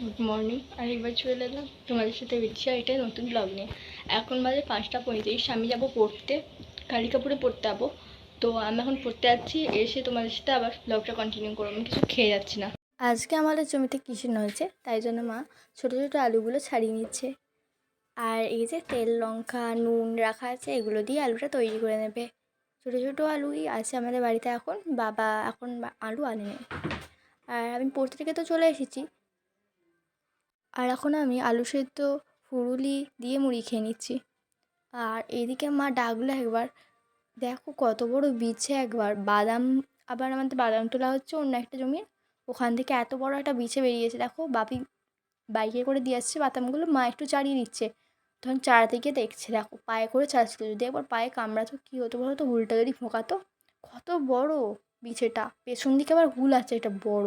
Good morning আর এবার চলে এলাম তোমাদের সাথে রিক্সা এটাই নতুন ব্লগ নিয়ে। এখন বাজে পাঁচটা পঁয়ত্রিশ, আমি যাব পড়তে, কালী কাপুরে পড়তে যাব। তো আমি এখন পড়তে যাচ্ছি, এসে তোমাদের সাথে আবার ব্লগটা কন্টিনিউ করব। আমি কিছু খেয়ে যাচ্ছি না। আজকে আমাদের জমিতে কৃষি হয়েছে, তাই জন্য মা ছোটো ছোটো আলুগুলো ছাড়িয়ে নিচ্ছে। আর এই যে তেল, লঙ্কা, নুন রাখা আছে, এগুলো দিয়ে আলুটা তৈরি করে নেবে। ছোটো ছোটো আলুই আছে আমাদের বাড়িতে এখন, বাবা এখন আলু আনেনি। আর আমি পড়তে থেকে তো চলে এসেছি আর এখন আমি আলু সেদ্ধ, ফুরুলি দিয়ে মুড়ি খেয়ে নিচ্ছি। আর এদিকে মা ডাকলো একবার, দেখো কত বড় বিছে একবার। বাদাম, আবার আমাদের বাদাম তোলা হচ্ছে অন্য একটা জমির। ওখান থেকে এত বড় একটা বিছে বেরিয়েছে। দেখো, বাপি বাইকে করে দিয়ে আসছে বাদামগুলো। মা একটু চাড়িয়ে দিচ্ছে তখন চাড়াতে গিয়ে দেখছে, দেখো, পায়ে করে চাষছিল যদি একবার পায়ে কামড়াতো কী হতো বলো তো? হুলটা যদি ফোঁকাতো কত বড় বিছেটা। পেছন দিকে আবার হুল আছে, এটা বড়।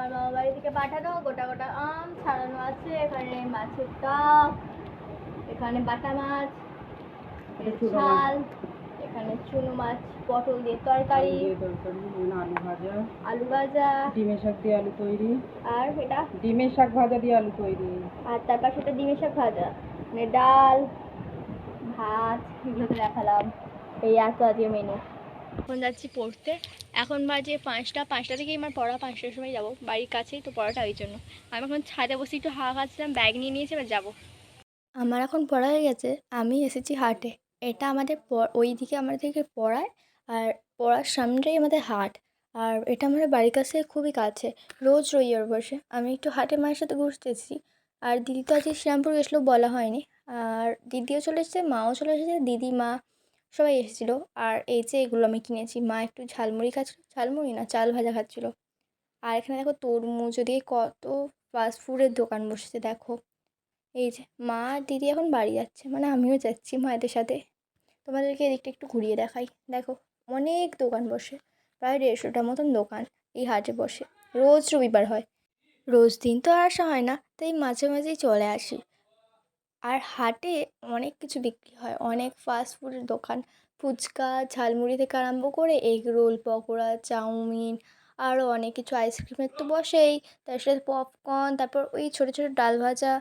আমার মামা বাড়ি থেকে পাঠানো গোটা গোটা আম ছাড়ানো আছে এখানে মাছের টক এখানে বাটা মাছ ঝাল এখানে চুনো মাছ পটল দিয়ে তরকারি আলু ভাজা। আলু ভাজা। ডিমের শাক দিয়ে আলু তৈরি। আর এটা ডিমের শাক ভাজা দিয়ে আলু তৈরি। আর তার পাশে একটা ডিমের শাক ভাজা। মানে ডাল ভাত এগুলো তো দেখালাম। এই এত আজকে মেনু এখন যাচ্ছি পড়তে। এখন বাজে পাঁচটা পাঁচটা থেকেই আমার পড়া পাঁচটার সময় যাব। বাড়ির কাছেই তো পড়াটা ওই জন্য। আমি এখন ছাদে বসে একটু হাওয়া খাচ্ছিলাম, ব্যাগ নিয়ে নিয়েছি, এবার যাব। আমার এখন পড়া হয়ে গেছে, আমি এসেছি হাটে। এটা আমাদের ওই দিকে আমাদের থেকে পড়ায়, আর পড়ার সামনেটাই আমাদের হাট। আর এটা আমাদের বাড়ির কাছে খুবই কাছে, রোজ রবিবার বসে। আমি একটু হাটে মায়ের সাথে ঘুরতে এসেছি আর দিদি তো আজকে শ্রীরামপুর গেছিল বলা হয়নি। আর দিদিও চলে এসেছে, মাও চলে এসেছে দিদি মা সবাই এসেছিল। আর এই যে এগুলো আমি কিনেছি, মা একটু ঝালমুড়ি খাচ্ছিলো। ঝালমুড়ি না, চাল ভাজা খাচ্ছিলো। আর এখানে দেখো তরমুজ দিয়ে কত ফাস্ট ফুডের দোকান বসেছে, দেখো। এই যে মা দিদি এখন বাড়ি যাচ্ছে মানে আমিও যাচ্ছি মায়েদের সাথে। তোমাদেরকে এদিকটা একটু ঘুরিয়ে দেখাই। দেখো, অনেক দোকান বসে, প্রায় দেড়শোটার মতন দোকান এই হাটে বসে। রোজ রবিবার হয়। রোজ দিন তো আসা হয় না, তাই মাঝে মাঝেই চলে আসি। আর হাটে অনেক কিছু বিক্রি হয়। অনেক ফাস্ট ফুডের দোকান। ফুচকা, ঝালমুড়ি থেকে আরম্ভ করে এগ রোল, পকোড়া, চাউমিন আরও অনেক কিছু। আইসক্রিমের তো বসেই। তার সাথে পপকর্ন তারপর ওই ছোটো ছোটো ডাল ভাজা